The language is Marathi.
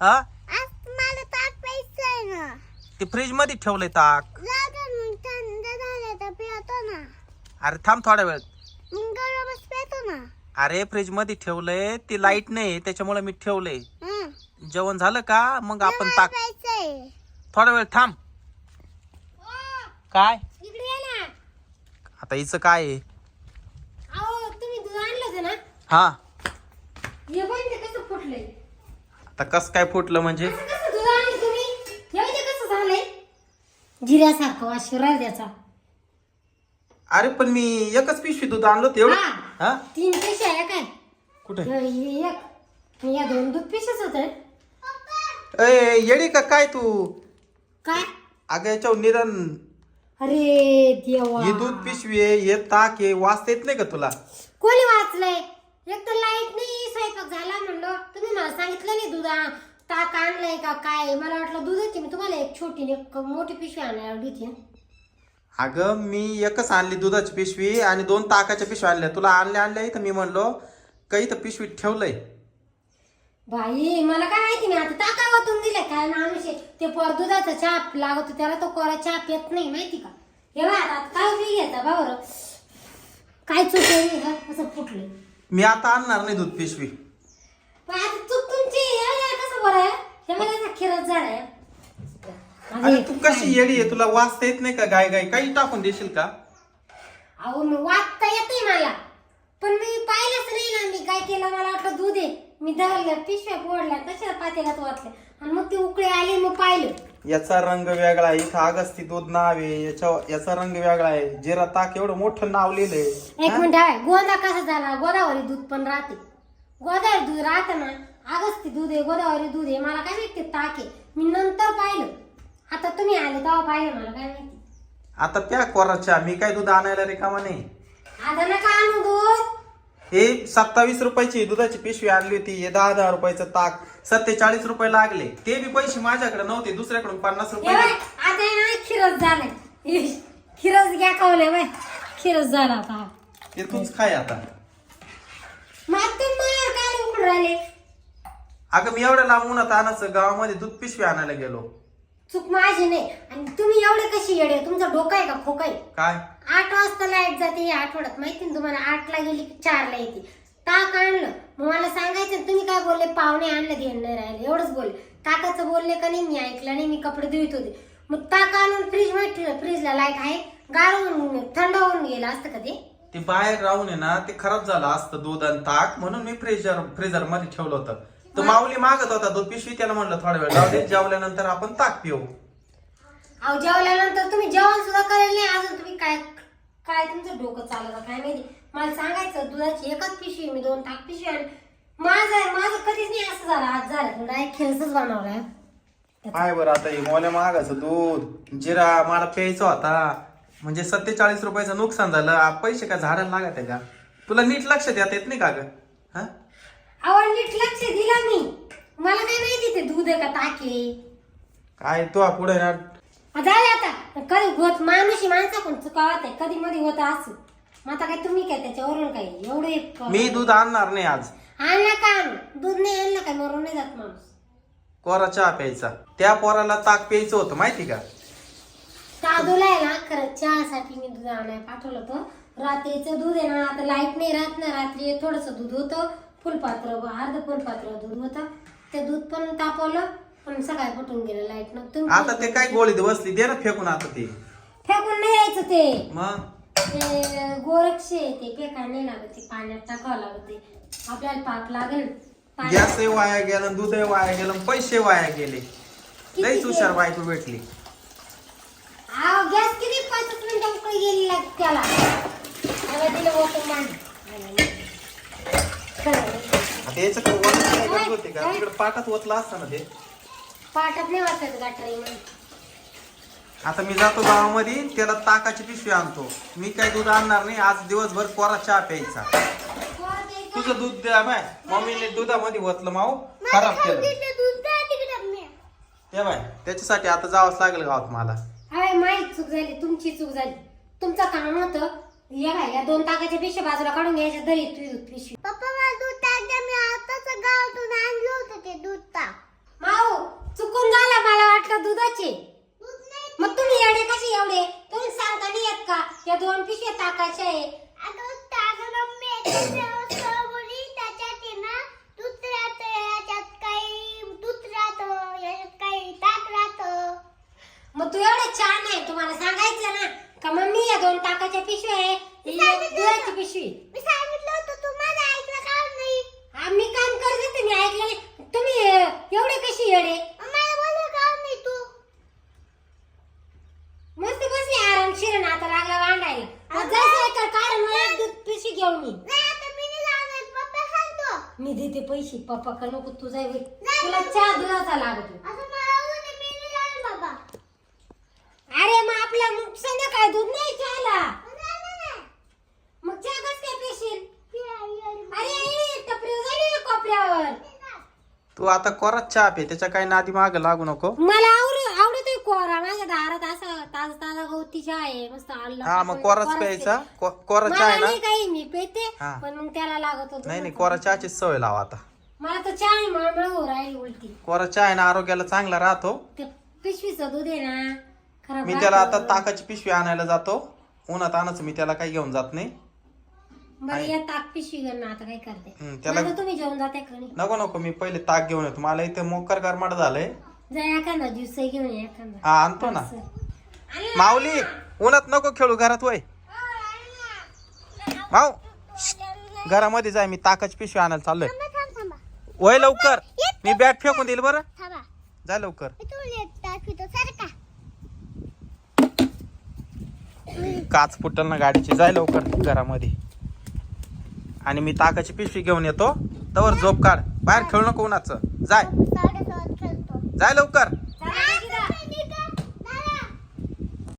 हा? आज मला ताक प्यायचं आहे ना. ते फ्रीजमध्ये ठेवलंय ताक. जाऊ दे मग थंड झालं तर पितो ना. अरे थांब थोडा वेळ मग गरमच पितो ना. अरे फ्रीजमध्ये ठेवलंय ती लाइट नाही त्याच्यामुळे मी ठेवलंय. हं. जेवण झालं का? मग आपण मला ताक प्यायचंय. थोडा वेळ थांब. काय? इकडे ये ना. आता हिचं काय आहे? अहो तुम्ही दूध आणलं होतं ना? हा. हे पण ते कसं फुटलंय. आता कस काय फुटलं म्हणजे? जिऱ्यासारखं अरे पण मी एकच पिशवी दूध आणलं हा. हा? तीन पिशे आहे काय? कुठे? हे एक. आणि या दोन दूध पिशेच होते. ए येडी का काय तू? काय? अगं याच्यावर निदान अरे देवा. ही दूध पिशवी आहे हे ताक आहे वाचता येत नाही का तुला? कोणी वाचलंय? एक तर लाइट नाही स्वयंपाक झाला म्हणलं. तुम्ही मला सांगितलं नाही दुधा. ताक आणलंय का काय? मला वाटलं दुधाची मी तुम्हाला एक छोटी आणि एक मोठी पिशवी आणायला लावली होती. अगं मी एकच आणली दुधाची पिशवी आणि दोन ताकाच्या पिशव्या आणल्या. तुला आणल्या आणल्या इथं मी म्हणलो काही तर पिशवीत ठेवलंय. बाई मला काय माहिती नाही आता ताका वाटून दिले काय माणूस आहे? ते पर दुधाचा चहा लागतो त्याला तो कोरा चहा पित नाही माहिती का? हे बघा आता काय उपयोग घेता बा बरं? काय चुकलं का असं फुटलं मी आता आणणार नाही दूध पिशवी. पण आता चूक तुमची हे कसं बरं आहे? हे मला खिरत झाड आहे. अरे तू कशी येडी आहे? तुला वाचता येत नाही का? गाय गाय काही टाकून देशील का? अहो मी वाचता येते मला. पण मी पाहिलंच नाही ना. मी काय केलं? मला वाटलं दूध आहे. मी धरलं पिशव्या फोडल्या कशा पातेल्यात वाचल्या? आणि मग ती उकळी आली मग पाहिलं. याचा रंग वेगळा आहे. इथं अगस्ती दूध नाव आहे. याच्या याचा रंग वेगळा आहे. जिरा ताक एवढं मोठं नाव लिहिलंय. एक मिनिट आहे गोदा कसा झाला? गोदावरी दूध पण राहते. गोदावरी दूध राहते ना अगस्ती दूध आहे गोदावरी दूध आहे. मला काय माहिती ताक आहे. मी नंतर पाहिलं. आता तुम्ही आले तेव्हा पाहिलं मला काय माहिती. आता त्या कोराच्या मी काय दूध आणायला रिकामा नाही? आता नका आणू दूध. हे सत्तावीस रुपयाची दुधाची पिशवी आणली होती. हे दहा दहा रुपयाचं ताक सत्तेचाळीस रुपये लागले. ते बी पैसे माझ्याकडे नव्हते दुसऱ्याकडून पन्नास हे रुपये बाय आता आहे ना खिरस इश, खिरस घ्या खावले बाय खिरस झाला आता. ते तूच खाय आता. मग तुम्ही मला काय उकडून राहिले? अगं मी एवढ्या लांब उन्हात आणायचं गावामध्ये दूध पिशवी आणायला गेलो. चूक माझी नाही. आणि तुम्ही एवढे कशी येडे? तुमचा डोका आहे का खोका आहे काय? आठ वाजता लाइट जाते या आठवड्यात. माहिती ना तुम्हाला? आठला गेली की चारला येते. ताक आणलं. मग मला सांगायचं तुम्ही काय बोलले? पाहुणे आणलं घेऊन नाही राहिले. एवढंच बोलले. ताकाचं बोलले का नाही? मी ऐकलं नाही. मी कपडे धुत होते. मग ताक आणून फ्रीजमध्ये फ्रीजला लाइट आहे. गाळून थंड होऊन गेलं. असतं का ते? ते बाहेर राहून आहे ना ते खराब झालं असतं दूध आणि ताक. म्हणून मी फ्रीजर फ्रीजरमध्ये ठेवलं होतं. तर माऊली मागत होता दूध पिशवी त्याला म्हणलं थोडा वेळ जाऊ दे जेवल्यानंतर आपण ताक पिऊ. अहो जेवल्यानंतर तुम्ही जेवण सुद्धा करेल नाही अजून तुम्ही काय काय तुमचं डोकं चाललं काय माहिती? मला सांगायचं दुधाची एकच पिशवी मी दोन ताक पिशवी आणि माझं माझं कधीच नाही असं झालं आज झालं. डायरेक्ट खेळच बनवलाय. काय बरं आता हे मोल्या मागायचं दूध. जिरा मला प्यायचा होता. म्हणजे सत्तेचाळीस रुपयाचं नुकसान झालं. पैसे काय झाडाला लागत आहे का? तुला नीट लक्ष देता येत नाही का ग? हा? आवड नीट लक्ष दिलं मी. मला काय माहिती ते दूध आहे का ताके काय तू पुढे ना झाले आता. कधी होत माणूशी माणसा पण चुकावत आहे कधी मध्ये होत असं. मग आता काय तुम्ही काय त्याच्यावरून काय एवढे मी दूध आणणार नाही आज. आणला का? दूध नाही आणलं काय मरून नाही जात माणूस. कोरा चहा प्यायचा. त्या पोराला ताक प्यायचं होतं माहिती का? दादूला आहे ना खरं चहासाठी मी दूध आणायला पाठवलं होतं. रात्रीचं दूध आहे ना आता लाइट नाही राहत ना रात्री थोडस दूध होतं. फुलपात्र अर्ध फुलपात्र दूध होतं. ते दूध पण तापवलं पण सकाळी फुटून गेलं लाइट न तुम्ही आता ते काय गोळीत बसली दे ना फेकून आता ते. फेकून नाही यायचं ते. मग? ते गोरक्षे ते फेकायला नाही लागत ते पाण्यात टाकावं लागत ते. आपल्याला पाप लागेल. पाण्यात- गॅसही वाया गेला दूधही वाया गेलं पैसे वाया गेले. लईच ते? हुशार बायको भेटली. गॅस किती? पाच मिनिटं उकळी गेली लाग त्याला. त्याला दिलं ओतून मांड. काय गरज होती का? तिकडे पाटात ओतला असता ना ते. पाटात नाही वाटत गाठरी म्हणून. आता मी जातो गावामध्ये त्याला ताकाची पिशवी आणतो. मी काय दूध आणणार नाही आज दिवसभर कोरा चहा प्यायचा. तुझं दूध द्या बाय. मम्मीने दुधामध्ये ओतलं माऊ. खराब केलं. तिथे दूध द्या तिकडे मी. ते बाय त्याच्यासाठी आता जावंच लागेल गावात मला. अरे माहीत चूक झाली तुमची चूक झाली. तुमचं काम होतं या दोन ताकाच्या पिशव्या बाजूला काढून घ्यायच्या दरी दूध पिशवी. पप्पा मला दूध दादा मी आताच गावातून आणलं होतं ते दूध ताप माऊ चुकून झालं मला वाटलं दुधाचे. मग तुम्ही एवढे कसे एवढे? तुम्ही सांगता नाही येत का? या दोन पिशव्या टाकायच्या आहे. ना दूध राहतं याच्यात काही दूध राहतं याच्यात काही ताक राहतं. मग तू एवढं छान आहे तुम्हाला सांगायचं ना? का मम्मी या दोन टाकाच्या पिशव्या आहे? दुधाची पिशवी. मी ऐकलं? नाही. तुम्ही एवढे कशी येडे? मला बोललं का नाही तू? मस्त बसले आरामशीर ना आता लागला वांडायला. जायचं आहे का? कारण मला एक दूध घेऊन ये. नाही आता मी नाही लावणार पप्पा सांगतो. मी देते पैसे. पप्पा का नको तुझा. तुला चहा दुधाचा लागतो असं मला बोललं मी नाही लावणार बाबा अरे मग आपला नुकसान काय दूध नाही चहाला नाही, नाही, नाही. मग चहा कस काय पेशील ती आई आली. अरे अरे टपरी जाईल ना कोपऱ्यावर तू आता कोरात चहा पे त्याच्या काही नादी माग लागू नको. मला आवड आवडतोय कोरा. माझ्या दारात असं ताजा ताजा गवती चहा आहे मस्त आलं. हा मग कोराच प्यायचा? को- कोरा चहा मला आहे ना? नाही काही मी पेते हा. पण मग त्याला लागत होत. नाही नाही कोरा चहाचीच सवय लावा आता. मला तर चहा मळमळ हो राहिली उलटी. कोरा चहा आहे ना आरोग्याला चांगला राहतो. ते पिशवीचं दूध आहे ना खराब मी त्याला आता. ताकाची पिशवी आणायला जातो. उन्हात आणायचं मी त्याला काही घेऊन जात नाही. बरं या ताक पिशवी घेऊन आता काय करते? हम्म, त्याला माझं तुम्ही जेवण जाते नको नको मी पहिले ताक घेऊन येतो. मला इथे मोकर गरमाट झालंय. जा एखादा ज्यूस घेऊन ये एखादा. हा आणतो ना. माऊली उन्हात नको खेळू घरात वय. माऊ घरामध्ये जाय मी ताकाची पिशवी आणायला चाललोय. थांबा थांब थांबा. वय लवकर. मी बॅट फेकून देईल बरं? जा लवकर. काच फुटल ना गाडीची. जाय लवकर घरामध्ये. आणि मी ताकाची पिशवी घेऊन येतो. तवर झोप काढ. बाहेर खेळू नको उन्हाचं. जाय. जाय लवकर.